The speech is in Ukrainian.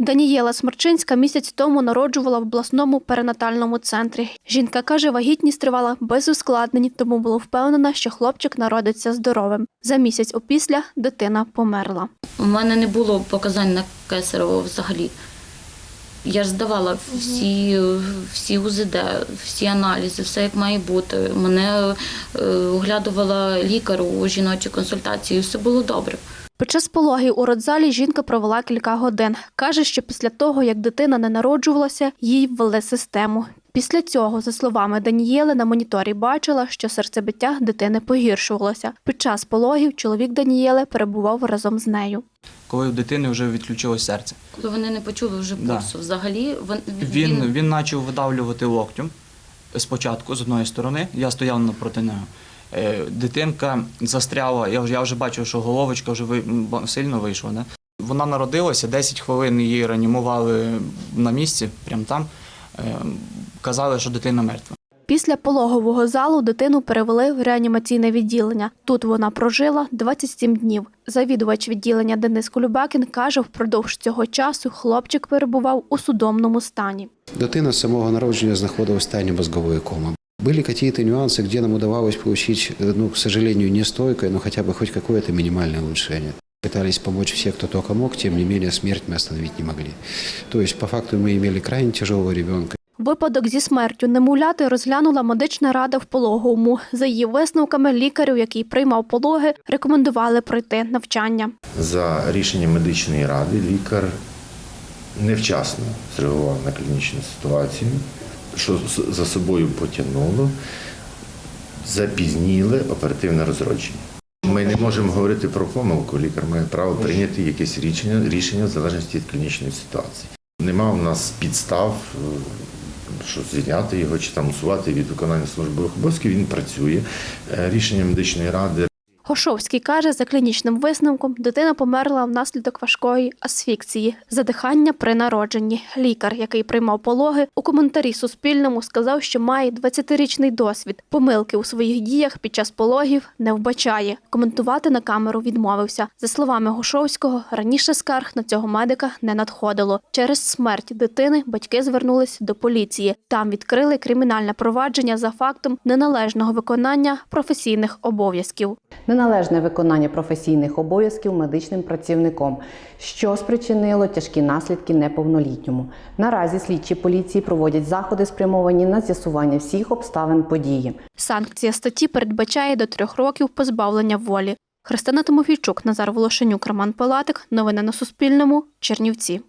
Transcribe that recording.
Данієла Смерчинська місяць тому народжувала в обласному перинатальному центрі. Жінка каже, вагітність тривала без ускладнень, тому була впевнена, що хлопчик народиться здоровим. За місяць опісля дитина померла. У мене не було показань на кесарево взагалі. Я ж здавала всі, всі УЗД, всі аналізи, все як має бути. Мене е, оглядувала лікар у жіночій консультації, все було добре. Під час пологів у родзалі жінка провела кілька годин. Каже, що після того, як дитина не народжувалася, їй ввели систему. Після цього, за словами Данієли, на моніторі бачила, що серцебиття дитини погіршувалося. Під час пологів чоловік Данієли перебував разом з нею. коли у дитини вже відключилось серце. Коли вони не почули вже Да. пульсу взагалі, він, Він, він почав видавлювати локтем спочатку з одної сторони, я стояв напроти нього. Е, Дитинка застряла, я вже, я вже бачив, що головочка вже ви- сильно вийшла. Да? Вона народилася, 10 хвилин її реанімували на місці, прямо там. Е, Казали, що дитина мертва. Після пологового залу дитину перевели в реанімаційне відділення. Тут вона прожила 27 днів. Завідувач відділення Денис Колюбакін каже, впродовж цього часу хлопчик перебував у судомному стані. Дитина з самого народження знаходилась в стані мозгової коми. Были какие-то нюансы, где нам удавалось получить, э, ну, к сожалению, не стойкое, но хотя бы хоть какое-то минимальное улучшение. Пытались помочь все, кто только мог, тем не менее смерть мы остановить не могли. То есть, по факту, мы имели крайне тяжелого ребенка. Випадок зі смертю немовляти розглянула медична рада в пологовому. За її висновками, лікарю, який приймав пологи, рекомендували пройти навчання. За рішенням медичної ради лікар невчасно зреагував на клінічну ситуацію, що за собою потягнуло запізніле оперативне розродження. Ми не можемо говорити про помилку. Лікар має право прийняти якесь рішення, рішення в залежності від клінічної ситуації. Нема в нас підстав, е, що звільняти його чи там усувати від виконання службових обов'язків. Він працює. Е, Рішення медичної ради Гошовський каже, за клінічним висновком дитина померла внаслідок важкої асфікції, задихання при народженні. Лікар, який приймав пологи, у коментарі Суспільному сказав, що має 20-річний досвід. Помилки у своїх діях під час пологів не вбачає. Коментувати на камеру відмовився. За словами Гошовського, раніше скарг на цього медика не надходило. Через смерть дитини батьки звернулись до поліції. Там відкрили кримінальне провадження за фактом неналежного виконання професійних обов'язків. Неналежне виконання професійних обов'язків медичним працівником, що спричинило тяжкі наслідки неповнолітньому. Наразі слідчі поліції проводять заходи, спрямовані на з'ясування всіх обставин події. Санкція статті передбачає до трьох років позбавлення волі. Христина Тимофійчук, Назар Волошенюк, Роман Палатик. Новини на Суспільному. Чернівці.